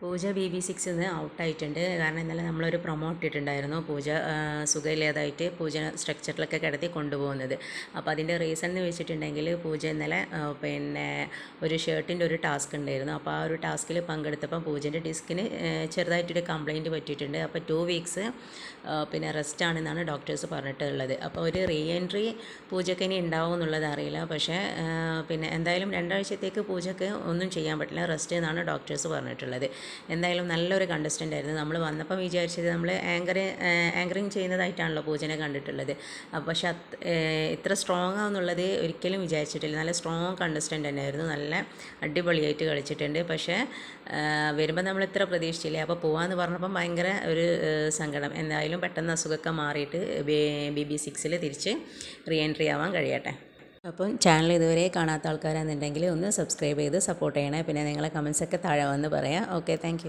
പൂജ B B six നിന്ന് ഔട്ടായിട്ടുണ്ട്. കാരണം ഇന്നലെ നമ്മളൊരു പ്രൊമോട്ട് ഇട്ടിട്ടുണ്ടായിരുന്നു. പൂജ സുഖമില്ലാതായിട്ട് പൂജ സ്ട്രക്ചറിലൊക്കെ കിടത്തി കൊണ്ടുപോകുന്നത്. അപ്പോൾ അതിന്റെ റീസൺ എന്ന് വെച്ചിട്ടുണ്ടെങ്കിൽ പൂജ ഇന്നലെ പിന്നെ ഒരു ഷർട്ടിന്റെ ഒരു ടാസ്ക് ഉണ്ടായിരുന്നു. അപ്പോൾ ആ ഒരു ടാസ്കിൽ പങ്കെടുത്തപ്പോൾ പൂജന്റെ ഡിസ്കിന് ചെറുതായിട്ടൊരു കംപ്ലൈന്റ് പറ്റിയിട്ടുണ്ട്. അപ്പോൾ ടു വീക്സ് പിന്നെ റെസ്റ്റ് ആണെന്നാണ് ഡോക്ടേഴ്സ് പറഞ്ഞിട്ടുള്ളത്. അപ്പോൾ ഒരു റീ എൻട്രി പൂജയ്ക്ക് ഇനി ഉണ്ടാവും എന്നുള്ളത് അറിയില്ല. പക്ഷേ പിന്നെ എന്തായാലും രണ്ടാഴ്ചത്തേക്ക് പൂജയ്ക്ക് ഒന്നും ചെയ്യാൻ പറ്റില്ല. റെസ്റ്റ് എന്നാണ് ഡോക്ടേഴ്സ് പറഞ്ഞിട്ടുള്ളത്. എന്തായാലും നല്ലൊരു കണ്ടസ്റ്റന്റ് ആയിരുന്നു. നമ്മൾ വന്നപ്പോൾ വിചാരിച്ചത് നമ്മൾ ആങ്കർ ആങ്കറിങ് ചെയ്യുന്നതായിട്ടാണല്ലോ പൂജനെ കണ്ടിട്ടുള്ളത്. അപ്പോൾ പക്ഷെ ഇത്ര സ്ട്രോങ് ആവുന്നുള്ളത് ഒരിക്കലും വിചാരിച്ചിട്ടില്ല. നല്ല സ്ട്രോങ് കണ്ടസ്റ്റന്റ് തന്നെയായിരുന്നു. നല്ല അടിപൊളിയായിട്ട് കളിച്ചിട്ടുണ്ട്. പക്ഷേ വരുമ്പോൾ നമ്മൾ ഇത്ര പ്രതീക്ഷിച്ചില്ല? അപ്പോൾ പോവാന്ന് പറഞ്ഞപ്പം ഭയങ്കര ഒരു സങ്കടം. എന്തായാലും പെട്ടെന്ന് അസുഖമൊക്കെ മാറിയിട്ട് ബി ബി സിക്സിൽ തിരിച്ച് റീ എൻട്രി ആവാൻ കഴിയട്ടെ. അപ്പം ചാനൽ ഇതുവരെ കാണാത്ത ആൾക്കാരാണെന്നുണ്ടെങ്കിൽ ഒന്ന് സബ്സ്ക്രൈബ് ചെയ്ത് സപ്പോർട്ട് ചെയ്യണേ. പിന്നെ നിങ്ങളെ കമൻസൊക്കെ താഴെ വന്ന് പറയാം. Okay thank